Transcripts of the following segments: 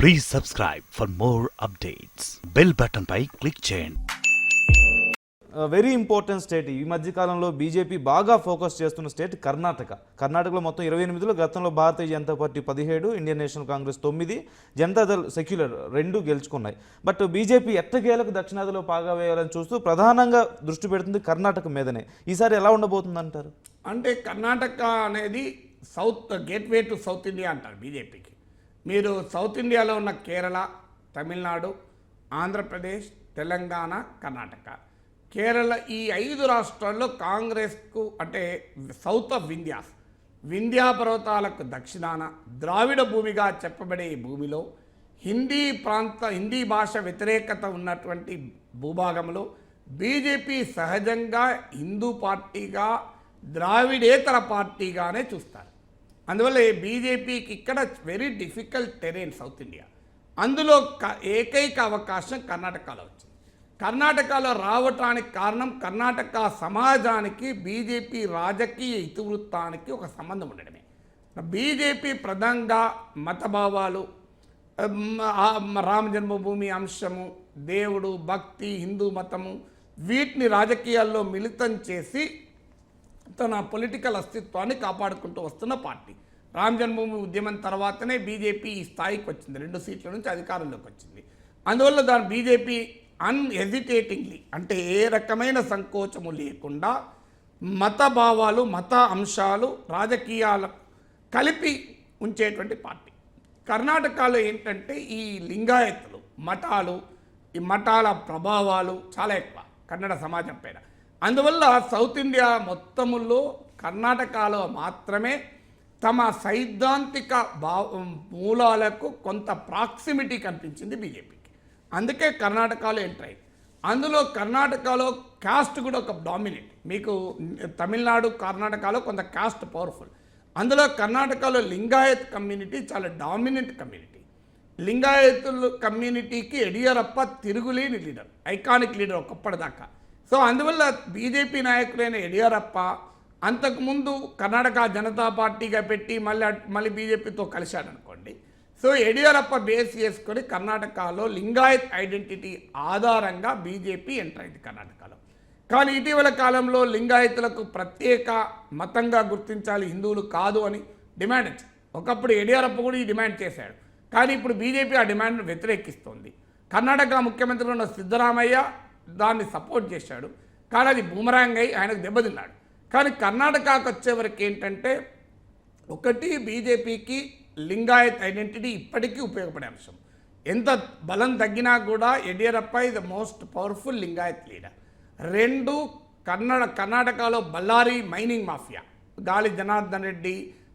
Please subscribe for more updates bell button pi click చేయండి. Very important state ఈ మధ్య కాలంలో బీజేపీ బాగా ఫోకస్ చేస్తున్న స్టేట్ కర్ణాటక. కర్ణాటకలో మొత్తం ఇరవై ఎనిమిదిలో గతంలో భారతీయ జనతా పార్టీ పదిహేడు ఇండియన్ నేషనల్ కాంగ్రెస్ తొమ్మిది జనతాదళ్ సెక్యులర్ రెండు గెలుచుకున్నాయి. బట్ బీజేపీ ఎట్టకేలకు దక్షిణాదిలో పాగా వేయాలని చూస్తూ ప్రధానంగా దృష్టి పెడుతుంది కర్ణాటక మీదనే. ఈసారి ఎలా ఉండబోతుంది అంటారు అంటే కర్ణాటక అనేది south gateway to South India అంటారు బీజేపీకి మీరు సౌత్ ఇండియాలో ఉన్న కేరళ తమిళనాడు ఆంధ్రప్రదేశ్ తెలంగాణ కర్ణాటక. కేరళ ఈ ఐదు రాష్ట్రాల్లో కాంగ్రెస్కు అంటే సౌత్ ఆఫ్ వింధ్యాస్ వింధ్యా పర్వతాలకు దక్షిణాన ద్రావిడ భూమిగా చెప్పబడే ఈ భూమిలో హిందీ ప్రాంత హిందీ భాష వ్యతిరేకత ఉన్నటువంటి భూభాగంలో బీజేపీ సహజంగా హిందూ పార్టీగా ద్రావిడేతర పార్టీగానే చూస్తారు. అందువల్ల బీజేపీకి ఇక్కడ very difficult terrain South India అందులో క- ఏకైక అవకాశం కర్ణాటకలో వచ్చింది. కర్ణాటకలో రావటానికి కారణం కర్ణాటక సమాజానికి బీజేపీ రాజకీయ ఇతివృత్తానికి ఒక సంబంధం ఉండడమే. బీజేపీ ప్రధానంగా మతభావాలు రామ జన్మభూమి అంశము దేవుడు భక్తి హిందూ మతము వీటిని రాజకీయాల్లో మిళితం చేసి తన పొలిటికల్ అస్తిత్వాన్ని కాపాడుకుంటూ వస్తున్న పార్టీ. రామ్ జన్మభూమి ఉద్యమం తర్వాతనే బీజేపీ ఈ స్థాయికి వచ్చింది. రెండు సీట్ల నుంచి అధికారంలోకి వచ్చింది. అందువల్ల దాని బీజేపీ అన్హెజిటేటింగ్లీ అంటే ఏ రకమైన సంకోచము లేకుండా మత భావాలు మత అంశాలు రాజకీయాలు కలిపి ఉంచేటువంటి పార్టీ. కర్ణాటకలో ఏంటంటే ఈ లింగాయతులు మఠాలు ఈ మఠాల ప్రభావాలు చాలా ఎక్కువ. కన్నడ సమాజం పైన. అందువల్ల సౌత్ ఇండియా మొత్తములో కర్ణాటకలో మాత్రమే తమ సైద్ధాంతిక భావ మూలాలకు కొంత ప్రాక్సిమిటీ కనిపించింది బీజేపీకి. అందుకే కర్ణాటకలో ఎంటర్ అయింది అందులో కర్ణాటకలో కాస్ట్ కూడా ఒక డామినేట్. మీకు తమిళనాడు కర్ణాటకలో కొంత కాస్ట్ పవర్ఫుల్. అందులో కర్ణాటకలో లింగాయత్ కమ్యూనిటీ చాలా డామినెంట్ కమ్యూనిటీ. లింగాయతుల కమ్యూనిటీకి యడియూరప్ప తిరుగులేని లీడర్ ఐకానిక్ లీడర్ ఒకప్పటిదాకా సో అందువల్ల బీజేపీ నాయకులైన యడియూరప్ప అంతకుముందు కర్ణాటక జనతా పార్టీగా పెట్టి మళ్ళీ మళ్ళీ బీజేపీతో కలిశాడు అనుకోండి సో యడియూరప్ప బేస్ చేసుకొని కర్ణాటకలో లింగాయత్ ఐడెంటిటీ ఆధారంగా బీజేపీ ఎంటర్ అయింది కర్ణాటకలో. కానీ ఇటీవల కాలంలో లింగాయతులకు ప్రత్యేక మతంగా గుర్తించాలి హిందువులు కాదు అని డిమాండ్ వచ్చింది. ఒకప్పుడు యడియూరప్ప కూడా ఈ డిమాండ్ చేశాడు. కానీ ఇప్పుడు బీజేపీ ఆ డిమాండ్ను వ్యతిరేకిస్తోంది. కర్ణాటక ముఖ్యమంత్రి ఉన్న సిద్ధరామయ్య దాన్ని సపోర్ట్ చేశాడు. కానీ అది బూమరాంగ్ అయి ఆయనకు దెబ్బతిన్నాడు. కానీ కర్ణాటకకు వచ్చేవరకు ఏంటంటే ఒకటి బీజేపీకి లింగాయత్ ఐడెంటిటీ ఇప్పటికీ ఉపయోగపడే అంశం. ఎంత బలం తగ్గినా కూడా యడియూరప్ప ఇది the most powerful Lingayat leader రెండు కన్నడ కర్ణాటకలో బళ్ళారి మైనింగ్ మాఫియా గాలి జనార్దన్ రెడ్డి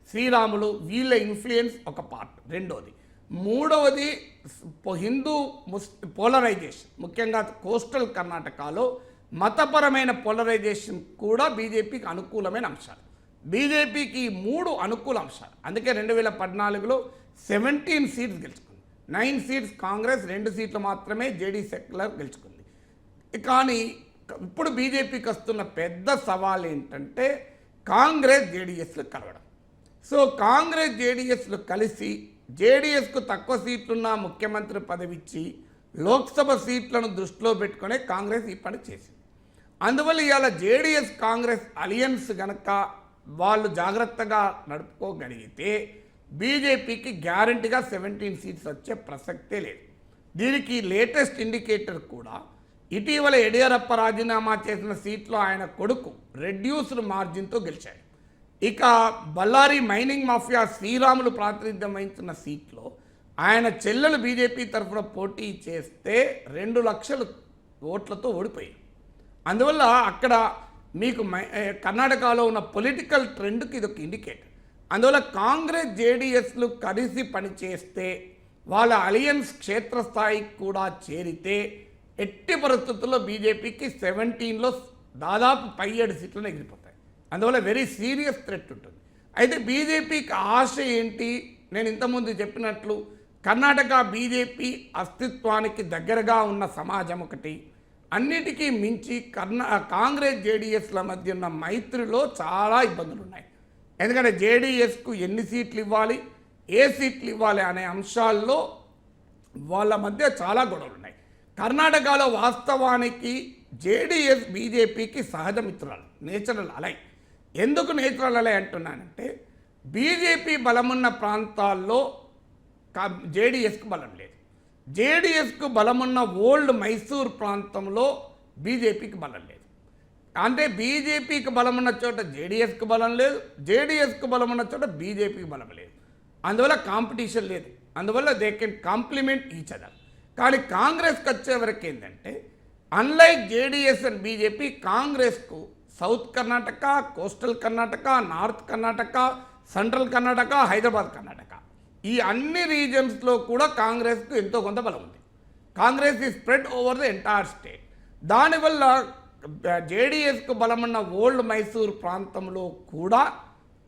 శ్రీరాములు వీళ్ళ ఇన్ఫ్లుయెన్స్ ఒక పార్ట్ రెండోది మూడవది హిందూ ముస్ పోలరైజేషన్ ముఖ్యంగా కోస్టల్ కర్ణాటకలో మతపరమైన పోలరైజేషన్ కూడా బీజేపీకి అనుకూలమైన అంశాలు. బీజేపీకి మూడు అనుకూల అంశాలు. అందుకే రెండు వేల పద్నాలుగులో సెవెంటీన్ సీట్స్ గెలుచుకుంది. నైన్ సీట్స్ కాంగ్రెస్ రెండు సీట్లు మాత్రమే జేడీ సెక్యులర్ గెలుచుకుంది. కానీ ఇప్పుడు బీజేపీకి వస్తున్న పెద్ద సవాల్ ఏంటంటే కాంగ్రెస్ జేడీఎస్లు కలవడం. సో కాంగ్రెస్ జేడీఎస్లు కలిసి జేడీఎస్కు తక్కువ సీట్లున్న ముఖ్యమంత్రి పదవి ఇచ్చి లోక్సభ సీట్లను దృష్టిలో పెట్టుకునే కాంగ్రెస్ ఈ పని చేసింది. అందువల్ల ఇవాళ జేడీఎస్ కాంగ్రెస్ అలియన్స్ గనక వాళ్ళు జాగ్రత్తగా నడుపుకోగలిగితే బీజేపీకి గ్యారంటీగా సెవెంటీన్ సీట్స్ వచ్చే ప్రసక్తే లేదు. దీనికి లేటెస్ట్ ఇండికేటర్ కూడా ఇటీవల యడియూరప్ప రాజీనామా చేసిన సీట్లో ఆయన కొడుకు రెడ్యూస్డ్ మార్జిన్తో గెలిచాడు. ఇక బళ్ళారి మైనింగ్ మాఫియా శ్రీరాములు ప్రాతినిధ్యం వహించిన సీట్లో ఆయన చెల్లెలు బీజేపీ తరఫున పోటీ చేస్తే రెండు లక్షలు ఓట్లతో ఓడిపోయాయి అందువల్ల అక్కడ మీకు మై- కర్ణాటకలో ఉన్న పొలిటికల్ ట్రెండ్కి ఇది ఒక ఇండికేట్ అందువల్ల కాంగ్రెస్ జేడీఎస్లు కలిసి పనిచేస్తే వాళ్ళ అలియన్స్ క్షేత్రస్థాయికి కూడా చేరితే ఎట్టి పరిస్థితుల్లో బీజేపీకి సెవెంటీన్లో దాదాపు పై ఏడు సీట్లను ఎగిరిపోతుంది అందువల్ల వెరీ సీరియస్ థ్రెట్ ఉంటుంది. అయితే బీజేపీకి ఆశ ఏంటి? నేను ఇంతకుముందు చెప్పినట్లు కర్ణాటక బీజేపీ అస్తిత్వానికి దగ్గరగా ఉన్న సమాజం ఒకటి. అన్నిటికీ మించి కర్ణా కాంగ్రెస్ జేడీఎస్ల మధ్య ఉన్న మైత్రిలో చాలా ఇబ్బందులు ఉన్నాయి ఎందుకంటే జేడీఎస్కు ఎన్ని సీట్లు ఇవ్వాలి? ఏ సీట్లు ఇవ్వాలి అనే అంశాల్లో వాళ్ళ మధ్య చాలా గొడవలు ఉన్నాయి కర్ణాటకలో వాస్తవానికి జేడిఎస్ బీజేపీకి సహజ మిత్రులు నేచురల్ అలై. ఎందుకు నేత్రాలలే అంటున్నానంటే బీజేపీ బలమున్న ప్రాంతాల్లో జేడిఎస్కు బలం లేదు. జేడిఎస్కు బలమున్న ఓల్డ్ మైసూర్ ప్రాంతంలో బీజేపీకి బలం లేదు. అంటే బీజేపీకి బలం ఉన్న చోట జేడిఎస్కి బలం లేదు జేడిఎస్కి బలం ఉన్న చోట బీజేపీకి బలం లేదు. అందువల్ల కాంపిటీషన్ లేదు. అందువల్ల they can complement each other. కానీ కాంగ్రెస్కి వచ్చే వరకు ఏంటంటే అన్లైక్ జేడిఎస్ అండ్ బీజేపీ కాంగ్రెస్కు south Karnataka coastal Karnataka north Karnataka central Karnataka Hyderabad Karnataka. ఈ అన్ని రీజన్స్లో కూడా కాంగ్రెస్కు ఎంతో కొంత బలం ఉంది. కాంగ్రెస్ ఈ spread over the entire state దానివల్ల జేడిఎస్కు బలమున్న ఓల్డ్ మైసూర్ ప్రాంతంలో కూడా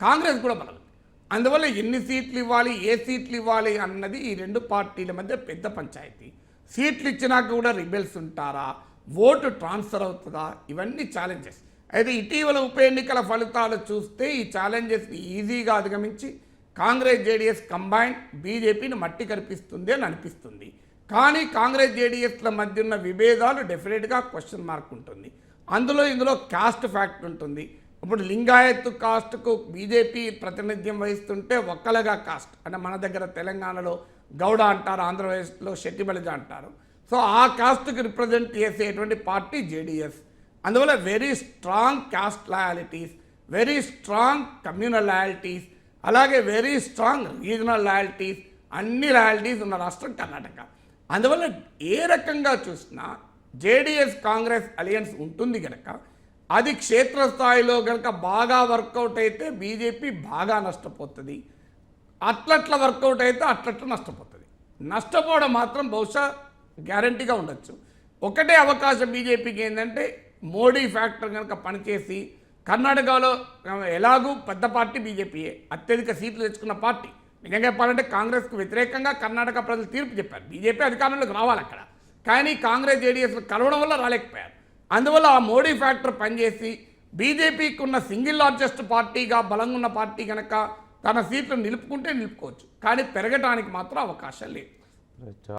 కాంగ్రెస్ కూడా బలం ఉంది. అందువల్ల ఎన్ని సీట్లు ఇవ్వాలి ఏ సీట్లు ఇవ్వాలి అన్నది ఈ రెండు పార్టీల మధ్య పెద్ద పంచాయతీ. సీట్లు ఇచ్చినాక కూడా రిబెల్స్ ఉంటారా? ఓటు ట్రాన్స్ఫర్ అవుతుందా? ఇవన్నీ ఛాలెంజెస్ అయితే ఇటీవల ఉప ఎన్నికల ఫలితాలు చూస్తే ఈ ఛాలెంజెస్ని ఈజీగా అధిగమించి కాంగ్రెస్ జేడీఎస్ కంబైన్ బీజేపీని మట్టి కనిపిస్తుంది అని అనిపిస్తుంది. కానీ కాంగ్రెస్ జేడీఎస్ల మధ్య ఉన్న విభేదాలు డెఫినెట్గా క్వశ్చన్ మార్క్ ఉంటుంది. అందులో ఇందులో కాస్ట్ ఫ్యాక్ట్ ఉంటుంది. ఇప్పుడు లింగాయత్ కాస్ట్కు బీజేపీ ప్రాతినిధ్యం వహిస్తుంటే ఒక్కలగా కాస్ట్ అంటే మన దగ్గర తెలంగాణలో గౌడ అంటారు ఆంధ్రప్రదేశ్లో శెట్టిబలిజ అంటారు. సో ఆ కాస్ట్కి రిప్రజెంట్ చేసేటువంటి పార్టీ జేడీఎస్. అందువల్ల very strong caste loyalties very strong communal loyalties అలాగే వెరీ స్ట్రాంగ్ రీజనల్ లాయాలిటీస్ అన్ని లాయాలిటీస్ ఉన్న రాష్ట్రం కర్ణాటక. అందువల్ల ఏ రకంగా చూసినా జేడిఎస్ కాంగ్రెస్ అలయన్స్ ఉంటుంది కనుక అది క్షేత్రస్థాయిలో కనుక బాగా వర్కౌట్ అయితే బీజేపీ బాగా నష్టపోతుంది. అట్లట్ల వర్కౌట్ అయితే అట్లట్ల నష్టపోతుంది. నష్టపోవడం మాత్రం బహుశా గ్యారంటీగా ఉండొచ్చు. ఒకటే అవకాశం బీజేపీకి ఏంటంటే మోడీ ఫ్యాక్టర్ కనుక పనిచేసి కర్ణాటకలో ఎలాగూ పెద్ద పార్టీ బీజేపీయే. అత్యధిక సీట్లు తెచ్చుకున్న పార్టీ. నిజంగా చెప్పాలంటే కాంగ్రెస్కు వ్యతిరేకంగా కర్ణాటక ప్రజలు తీర్పు చెప్పారు. బీజేపీ అధికారంలోకి రావాలి అక్కడ. కానీ కాంగ్రెస్ జేడీఎస్ కలవడం వల్ల రాలేకపోయారు. అందువల్ల ఆ మోడీ ఫ్యాక్టర్ పనిచేసి బీజేపీకి ఉన్న సింగిల్ లార్జెస్ట్ పార్టీగా బలంగా ఉన్న పార్టీ కనుక తన సీట్లు నిలుపుకుంటే నిలుపుకోవచ్చు. కానీ పెరగటానికి మాత్రం అవకాశం లేదు.